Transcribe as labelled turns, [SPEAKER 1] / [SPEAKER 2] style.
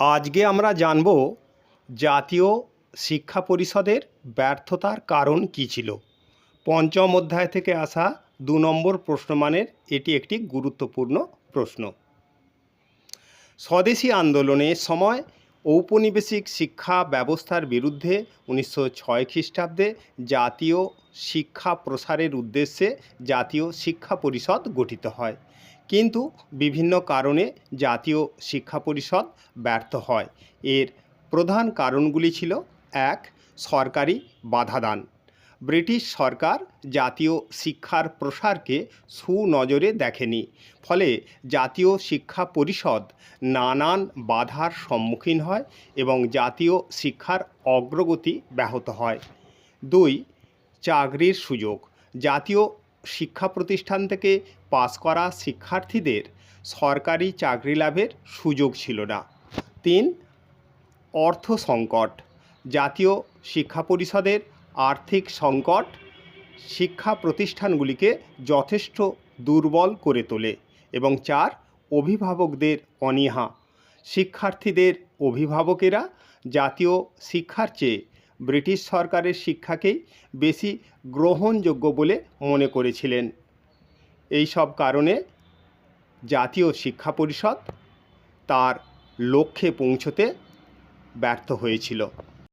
[SPEAKER 1] আজকে আমরা জানব জাতীয় শিক্ষা পরিষদের ব্যর্থতার কারণ কী ছিল। পঞ্চম অধ্যায় থেকে আসা দু নম্বর প্রশ্নমানের এটি একটি গুরুত্বপূর্ণ প্রশ্ন। স্বদেশী আন্দোলনের সময় ঔপনিবেশিক শিক্ষা ব্যবস্থার বিরুদ্ধে উনিশশো ছয় খ্রিস্টাব্দে জাতীয় শিক্ষা প্রসারের উদ্দেশ্যে জাতীয় শিক্ষা পরিষদ গঠিত হয়। কিন্তু বিভিন্ন কারণে জাতীয় শিক্ষা পরিষদ ব্যর্থ হয়। এর প্রধান কারণগুলি ছিল, এক, সরকারি বাধাদান। ব্রিটিশ সরকার জাতীয় শিক্ষার প্রসারকে সুনজরে দেখেনি। ফলে জাতীয় শিক্ষা পরিষদ নানান বাধার সম্মুখীন হয় এবং জাতীয় শিক্ষার অগ্রগতি ব্যাহত হয়। দুই, চাকরির সুযোগ। জাতীয় শিক্ষা প্রতিষ্ঠান থেকে পাস করা শিক্ষার্থীদের সরকারি চাকরি লাভের সুযোগ ছিল না। তিন, অর্থ সংকট। জাতীয় শিক্ষা পরিষদের আর্থিক সংকট শিক্ষা প্রতিষ্ঠানগুলিকে যথেষ্ট দুর্বল করে তোলে এবং চার, অভিভাবকদের অনীহা। শিক্ষার্থীদের অভিভাবকেরা জাতীয় শিক্ষার চেয়ে ব্রিটিশ সরকারের শিক্ষাকেই বেশি গ্রহণযোগ্য বলে মনে করেছিলেন। এই সব কারণে জাতীয় শিক্ষা পরিষদ তার লক্ষ্যে পৌঁছতে ব্যর্থ হয়েছিল।